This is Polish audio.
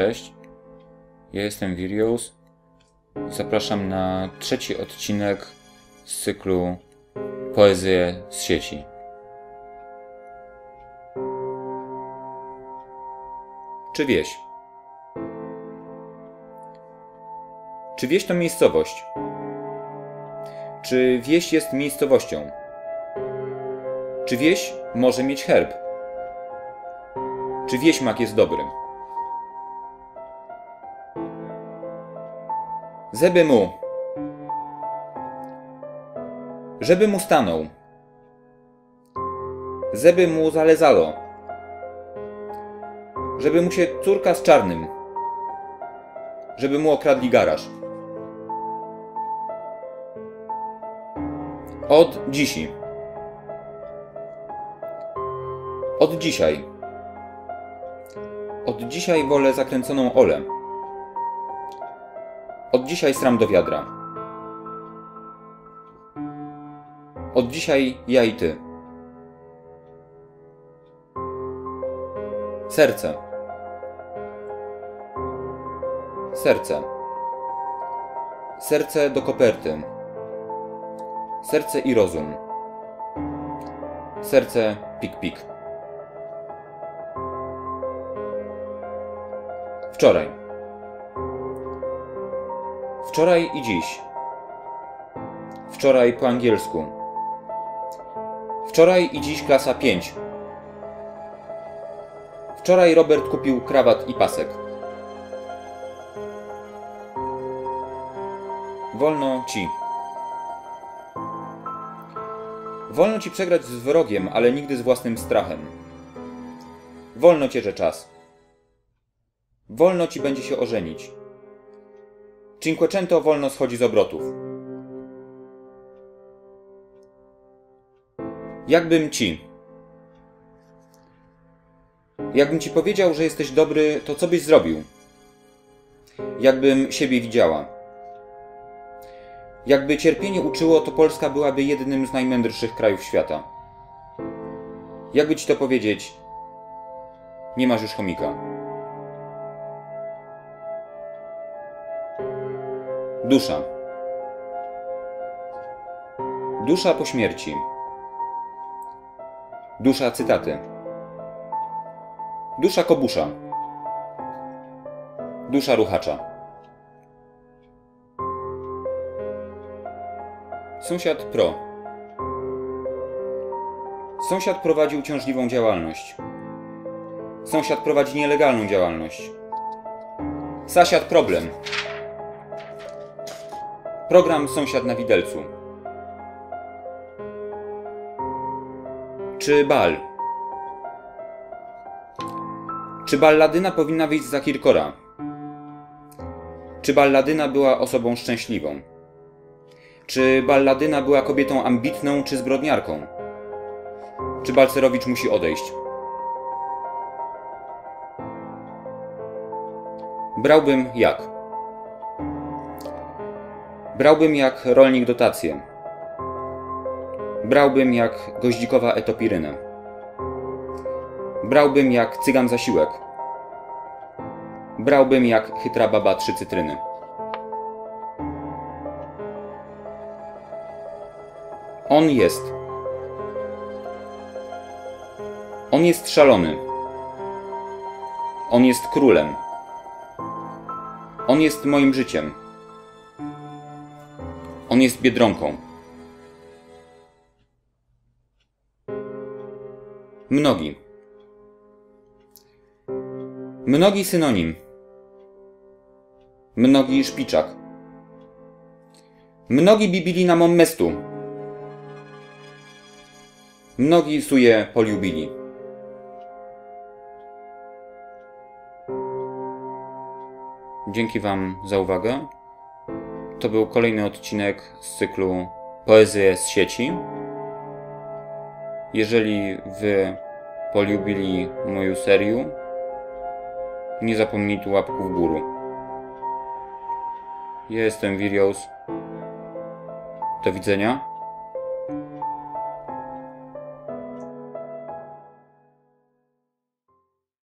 Cześć, ja jestem Virius. Zapraszam na trzeci odcinek z cyklu Poezje z sieci. Czy wieś? Czy wieś to miejscowość? Czy wieś jest miejscowością? Czy wieś może mieć herb? Czy wieśmak jest dobry? Zeby mu. Żeby mu stanął. Zeby mu zalezało. Żeby mu się córka z czarnym. Żeby mu okradli garaż. Od dzisiaj. Od dzisiaj. Od dzisiaj wolę zakręconą Olę. Od dzisiaj sram do wiadra. Od dzisiaj ja i ty. Serce. Serce. Serce do koperty. Serce i rozum. Serce pik-pik. Wczoraj. Wczoraj i dziś. Wczoraj po angielsku. Wczoraj i dziś klasa 5. Wczoraj Robert kupił krawat i pasek. Wolno ci. Wolno ci przegrać z wrogiem, ale nigdy z własnym strachem. Wolno cierze czas. Wolno ci będzie się ożenić. Cinquecento wolno schodzi z obrotów. Jakbym ci. Jakbym ci powiedział, że jesteś dobry, to co byś zrobił? Jakbym siebie widziała. Jakby cierpienie uczyło, to Polska byłaby jednym z najmędrszych krajów świata. Jakby ci to powiedzieć, nie masz już chomika. Dusza. Dusza po śmierci. Dusza cytaty. Dusza kobusza. Dusza ruchacza. Sąsiad pro. Sąsiad prowadzi uciążliwą działalność. Sąsiad prowadzi nielegalną działalność. Sasiad problem. Program Sąsiad na Widelcu. Czy bal? Czy balladyna powinna wyjść za Kirkora? Czy balladyna była osobą szczęśliwą? Czy balladyna była kobietą ambitną czy zbrodniarką? Czy Balcerowicz musi odejść? Brałbym jak? Brałbym jak rolnik dotację. Brałbym jak goździkowa etopirynę. Brałbym jak cygan zasiłek. Brałbym jak chytra baba trzy cytryny. On jest. On jest szalony. On jest królem. On jest moim życiem. On jest biedronką. Mnogi. Mnogi synonim. Mnogi szpiczak. Mnogi bibilina mommestu. Mnogi suje poliubili. Dzięki Wam za uwagę. To był kolejny odcinek z cyklu Poezje z sieci. Jeżeli Wy polubili moją serię, nie zapomnijcie łapku w górę. Ja jestem Virios. Do widzenia.